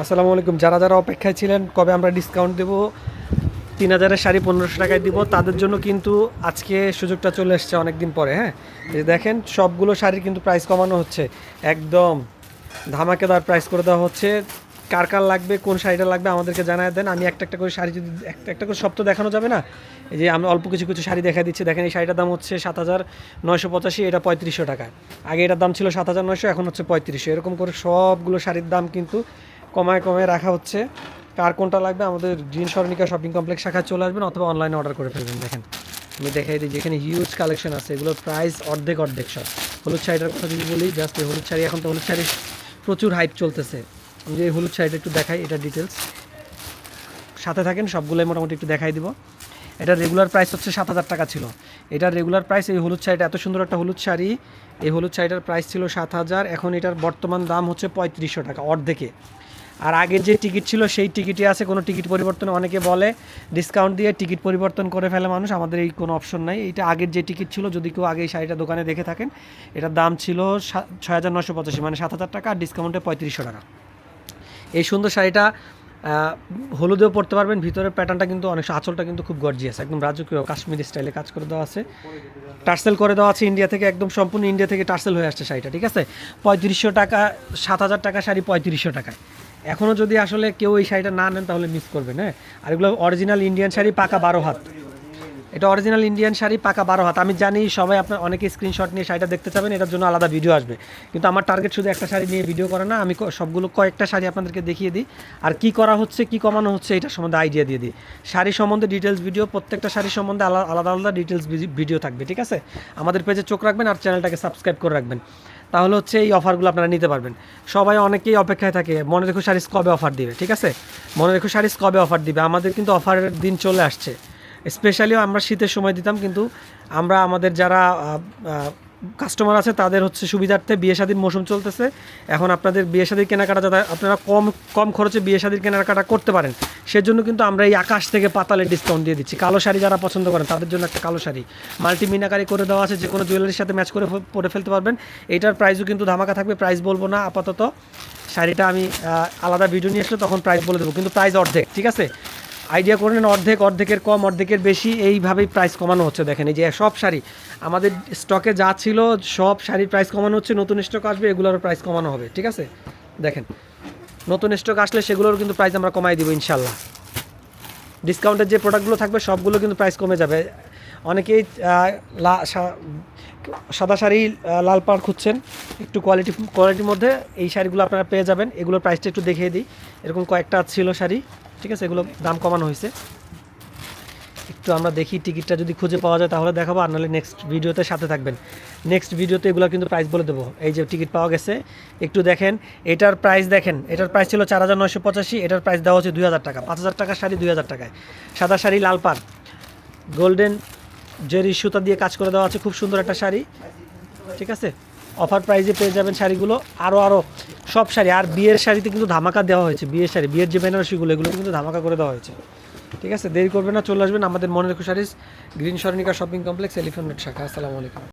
আসসালামু আলাইকুম। যারা যারা অপেক্ষায় ছিলেন, কবে আমরা ডিসকাউন্ট দেবো? তিন হাজারের শাড়ি পনেরোশো টাকায় দিব। তাদের জন্য কিন্তু আজকে সুযোগটা চলে এসছে অনেক দিন পরে হ্যাঁ? যে দেখেন, সবগুলো শাড়ির কিন্তু প্রাইস কমানো হচ্ছে। একদম ধামাকেদার প্রাইস করে দেওয়া হচ্ছে। কার কার লাগবে, কোন শাড়িটা লাগবে আমাদেরকে জানায় দেন। আমি একটা একটা করে শাড়ি যদি, একটা একটা করে সব তো দেখানো যাবে না? এই যে আমি অল্প কিছু কিছু শাড়ি দেখা দিচ্ছি। দেখেন, এই শাড়িটার দাম হচ্ছে সাত হাজার নয়শো পঁচাশি, এটা পঁয়ত্রিশশো টাকা। আগে এটার দাম ছিল সাত হাজার নয়শো, এখন হচ্ছে পঁয়ত্রিশশো। এরকম করে সবগুলো শাড়ির দাম কিন্তু কমায় কমায় রাখা হচ্ছে। কার কোনটা লাগবে? আমাদের গ্রিন স্বর্ণিকা শপিং কমপ্লেক্স শাখায় চলে আসবেন অথবা অনলাইনে অর্ডার করে ফেলবেন, দেখেন। আমি দেখাই দিই, যেখানে হিউজ কালেকশন আছে, এগুলোর প্রাইস অর্ধেক অর্ধেক সব। হলুদ শাড়িটার কথা যদি বলি জাস্ট এই হলুদ শাড়ি, এখন তো হলুদ শাড়ি প্রচুর হাইপ চলতেছে। আমি যে হলুদ শাড়িটা একটু দেখাই, এটা ডিটেলস সাথে থাকেন, সবগুলোই মোটামুটি একটু দেখাই দিব। এটা রেগুলার প্রাইস হচ্ছে সাত হাজার টাকা ছিল। এটার রেগুলার প্রাইস এই হলুদ শাড়িটা, এত সুন্দর একটা হলুদ শাড়ি, এই হলুদ শাড়িটার প্রাইস ছিল সাত হাজার। এখন এটার বর্তমান দাম হচ্ছে পঁয়ত্রিশশো টাকা, অর্ধেকে। আর আগের যে টিকিট ছিল, সেই টিকিটে আছে। কোনো টিকিট পরিবর্তন অনেকে বলে ডিসকাউন্ট দিয়ে টিকিট পরিবর্তন করে ফেলে মানুষ। আমাদের এই কোনো অপশন নাই। এটা আগের যে টিকিট ছিল, যদি কেউ আগে এই শাড়িটা দোকানে দেখে থাকেন, এটার দাম ছিল ছয় হাজার নশো পঁচাশি মানে সাত হাজার টাকা, আর ডিসকাউন্টে পঁয়ত্রিশশো টাকা। এই সুন্দর শাড়িটা হলুদেও পরতে পারবেন, ভিতরের প্যাটার্নটা কিন্তু অনেক আঁচলটা কিন্তু খুব গর্জিয়াস একদম রাজকীয়, কাশ্মীরি স্টাইলে কাজ করে দেওয়া আছে। টার্সেল করে দেওয়া আছে ইন্ডিয়া থেকে, একদম সম্পূর্ণ ইন্ডিয়া থেকে টার্সেল হয়ে আসছে শাড়িটা, ঠিক আছে? পঁয়ত্রিশশো টাকা, সাত হাজার টাকা শাড়ি পঁয়ত্রিশশো টাকায়। এখনও যদি আসলে কেউ এই শাড়িটা না নেন, তাহলে মিস করবেন হ্যাঁ? আর এগুলো অরিজিনাল ইন্ডিয়ান শাড়ি, পাকা বারো হাত। এটা অরিজিনাল ইন্ডিয়ান শাড়ি, পাকা বারো হাত। আমি জানি সবাই আপনার অনেকে স্ক্রিনশট নিয়ে শাড়িটা দেখতে চাবেন, এটার জন্য আলাদা ভিডিও আসবে। কিন্তু আমার টার্গেট শুধু একটা শাড়ি নিয়ে ভিডিও করে না, আমি সবগুলো কয়েকটা শাড়ি আপনাদেরকে দেখিয়ে দিই। আর কি করা হচ্ছে, কি কমানো হচ্ছে, এটা সম্বন্ধে আইডিয়া দিয়ে দিই। শাড়ি সম্বন্ধে ডিটেলস ভিডিও প্রত্যেকটা শাড়ি সম্বন্ধে আলা- আলাদা আলাদা ডিটেলস ভিডিও থাকবে, ঠিক আছে? আমাদের পেজে চোখ রাখবেন আর চ্যানেলটাকে সাবস্ক্রাইব করে রাখবেন। তাহলে হচ্ছে এই অফারগুলো আপনারা নিতে পারবেন। সবাই অনেকেই অপেক্ষায় থাকে, মনে রেখো শাড়িস কবে অফার দিবে, ঠিক আছে? মনে রেখো শাড়িস কবে অফার দিবে, আমাদের কিন্তু অফারের দিন চলে আসছে। স্পেশালিও আমরা শীতের সময় দিতাম, কিন্তু আমরা আমাদের যারা কাস্টমার আছে, তাদের হচ্ছে সুবিধার্থে বিয়ে শাদির মৌসুম চলতেছে। এখন আপনাদের বিয়ে শাদির কেনাকাটা যাতে আপনারা কম কম খরচে বিয়ে শাদির কেনাকাটা করতে পারেন। সেজন্য কিন্তু আমরা এই আকাশ থেকে পাতালে ডিসকাউন্ট দিয়ে দিচ্ছি। কালো শাড়ি যারা পছন্দ করেন, তাদের জন্য একটা কালো শাড়ি। মাল্টি মিনাকারি করে দেওয়া আছে যে কোনো জুয়েলারির সাথে ম্যাচ করে পরে ফেলতে পারবেন। এইটার প্রাইসও কিন্তু ধামাকা থাকবে প্রাইস বলব না, আপাতত। শাড়িটা আমি আলাদা ভিডিও নিয়ে আসলে তখন প্রাইস বলে দেবো। কিন্তু প্রাইস অর্ধেক, ঠিক আছে? আইডিয়া করে নেন অর্ধেক, অর্ধেকের কম, অর্ধেকের বেশি। এইভাবেই প্রাইস কমানো হচ্ছে। দেখেন, এই যে সব শাড়ি, আমাদের স্টকে যা ছিল, সব শাড়ির প্রাইস কমানো হচ্ছে। নতুন স্টক আসবে, এগুলোরও প্রাইস কমানো হবে, ঠিক আছে? দেখেন, নতুন স্টক আসলে সেগুলোর কিন্তু প্রাইস আমরা কমাই দেবো, ইনশাল্লাহ। ডিসকাউন্টের যে প্রোডাক্টগুলো থাকবে, সবগুলো কিন্তু প্রাইস কমে যাবে। অনেকেই সাদা শাড়ি লাল পাড় খুঁজছেন। একটু কোয়ালিটি কোয়ালিটির মধ্যে এই শাড়িগুলো আপনারা পেয়ে যাবেন। এগুলোর প্রাইসটা একটু দেখিয়ে দিই। এরকম কয়েকটা ছিল শাড়ি, ঠিক আছে? এগুলো দাম কমানো হয়েছে। একটু আমরা দেখি টিকিটটা যদি খুঁজে পাওয়া যায়, তাহলে দেখাবো, আর নাহলে নেক্সট ভিডিওতে সাথে থাকবেন। নেক্সট ভিডিওতে এগুলো কিন্তু প্রাইস বলে দেবো। এই যে টিকিট পাওয়া গেছে, একটু দেখেন। এটার প্রাইস দেখেন। এটার প্রাইস ছিল চার হাজার নয়শো পঁচাশি, এটার প্রাইস দেওয়া হচ্ছে দুই হাজার টাকা। পাঁচ হাজার টাকার শাড়ি দুই হাজার টাকায়। সাদা শাড়ি, লাল পাড়। গোল্ডেন জেরি সুতা দিয়ে কাজ করে দেওয়া আছে, খুব সুন্দর একটা শাড়ি। ঠিক আছে? অফার প্রাইজে পেয়ে যাবেন শাড়িগুলো। আরও আরও সব শাড়ি। আর বিয়ের শাড়িতে কিন্তু ধামাকা দেওয়া হয়েছে, বিয়ের শাড়ি। বিয়ের যে বেনারসিগুলো এগুলো কিন্তু ধামাকা করে দেওয়া হয়েছে। ঠিক আছে? দেরি করবেন না, চলে আসবেন আমাদের মনের খুশারিস গ্রিন সরণিকা শপিং কমপ্লেক্স এলিফেন্ট শাখা। আসসালামু আলাইকুম।